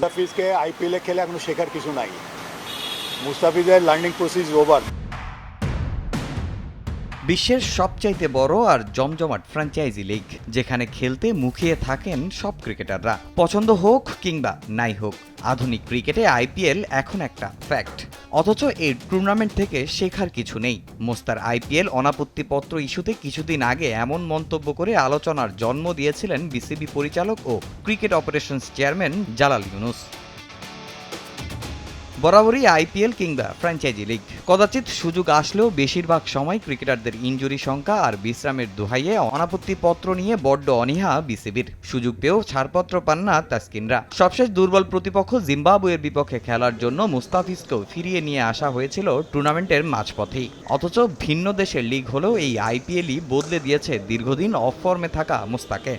মুস্তাফিজকে আইপিএলে খেলে এখনও শেখার কিছু নাই। মুস্তাফিজের লার্নিং প্রসেস ওভার বিশ্বের সবচাইতে বড় আর জমজমাট ফ্র্যাঞ্চাইজি লিগ যেখানে খেলতে মুখিয়ে থাকেন সব ক্রিকেটাররা পছন্দ হোক কিংবা নাই হোক, আধুনিক ক্রিকেটে আইপিএল এখন একটা ফ্যাক্ট অথচ এই টুর্নামেন্ট থেকে শেখার কিছু নেই। মোস্তার আইপিএল অনাপত্তিপত্র ইস্যুতে কিছুদিন আগে এমন মন্তব্য করে আলোচনার জন্ম দিয়েছিলেন বিসিবি পরিচালক ও cricket operations chairman Jalal Yunus. বরাবরই আইপিএল কিংবা ফ্র্যাঞ্চাইজি লিগ। কদাচিৎ সুযোগ আসলেও বেশিরভাগ সময় ক্রিকেটারদের ইনজুরি সংখ্যা আর বিশ্রামের দোহাইয়ে অনাপত্তিপত্র নিয়ে বড্ড অনীহা বিসিবির। সুযোগ পেয়েও ছাড়পত্র পান না তাস্কিনরা। সবশেষ দুর্বল প্রতিপক্ষ জিম্বাবুয়ের বিপক্ষে খেলার জন্য মুস্তাফিজকেও ফিরিয়ে নিয়ে আসা হয়েছিল টুর্নামেন্টের মাঝপথেই। অথচ ভিন্ন দেশের লিগ হলেও এই আইপিএলই বদলে দিয়েছে দীর্ঘদিন অফ ফর্মে থাকা মুস্তাকে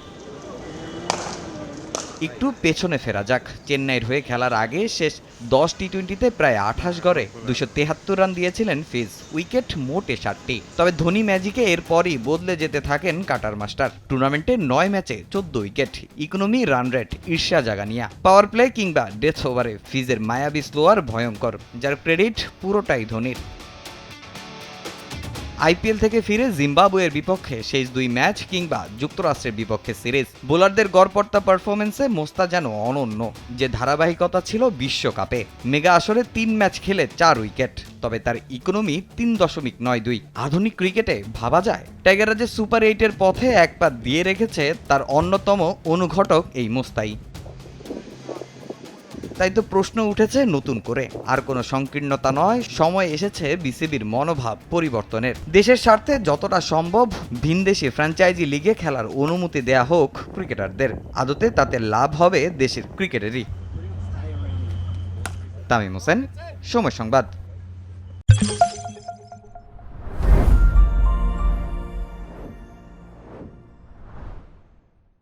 একটু পেছনে ফেরা যাক। চেন্নাইয়ের হয়ে খেলার আগে শেষ দশ টি টোয়েন্টিতে প্রায় আঠাশ গড়ে দুশো তেহাত্তর রান দিয়েছিলেন ফিজ। উইকেট মোটে ষাটটি। তবে ধোনি ম্যাজিকে এরপরই বদলে যেতে থাকেন কাটার মাস্টার। টুর্নামেন্টে নয় ম্যাচে চোদ্দ উইকেট। ইকোনমি রান রেট ঈর্ষা জাগানিয়া। পাওয়ার প্লে কিংবা ডেথ ওভারে ফিজের মায়াবী স্লোয়ার ভয়ঙ্কর, যার ক্রেডিট পুরোটাই ধোনির। আইপিএল থেকে ফিরে জিম্বাবুয়ের বিপক্ষে শেষ দুই ম্যাচ কিংবা যুক্তরাষ্ট্রের বিপক্ষে সিরিজ। বোলারদের গড়পর্তা পারফরমেন্সে মোস্তা যেন অনন্য, যে ধারাবাহিকতা ছিল বিশ্বকাপে। মেগা আসরে তিন ম্যাচ খেলে চার উইকেট, তবে তার ইকোনমি তিন দশমিক নয় দুই। আধুনিক ক্রিকেটে ভাবা যায়, টাইগাররা যে সুপার এইটের পথে এক পা দিয়ে রেখেছে, তার অন্যতম অনুঘটক এই মোস্তাই। তাই তো প্রশ্ন উঠেছে নতুন করে। আর কোনো সংকীর্ণতা নয়, সময় এসেছে বিসিবির মনোভাব পরিবর্তনের। দেশের স্বার্থে যতটা সম্ভব ভিনদেশি ফ্র্যাঞ্চাইজি লিগে খেলার অনুমতি দেয়া হোক ক্রিকেটারদের। আদতে তাতে লাভ হবে দেশের ক্রিকেটেরই। তামিম হোসেন, সময় সংবাদ।